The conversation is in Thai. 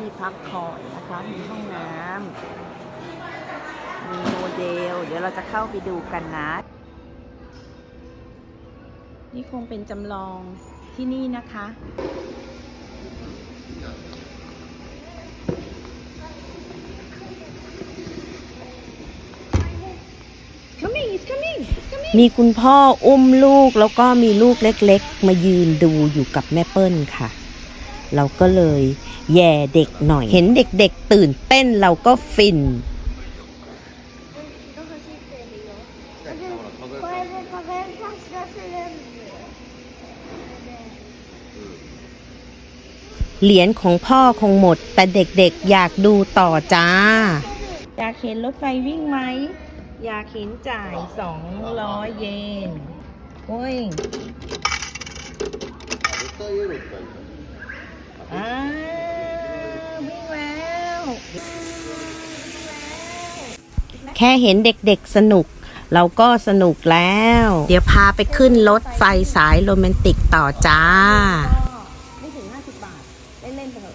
ที่พักผ่อนนะคะ มีห้องน้ำมีโมเดล เดี๋ยวเราจะเข้าไปดูกันนะ นี่คงเป็นจำลองที่นี่นะคะ มีคุณพ่ออุ้มลูกแล้วก็มีลูกเล็กๆ มายืนดูอยู่กับแม่เปิ้ลค่ะ เราก็เลย แย่เด็กหน่อย เห็นเด็กๆตื่นเต้นเราก็ฟิน เหรียญของพ่อคงหมด แต่เด็กๆอยากดูต่อจ้า อยากเห็นรถไฟวิ่งไหม อยากเห็นจ่ายสองร้อยเยนโอ้ยอ่า แค่เห็นเด็กๆสนุก เราก็สนุกแล้ว เดี๋ยวพาไปขึ้นรถไฟสายโรแมนติกต่อจ้า ไม่ถึง 50 บาท เล่นๆไปเถอะ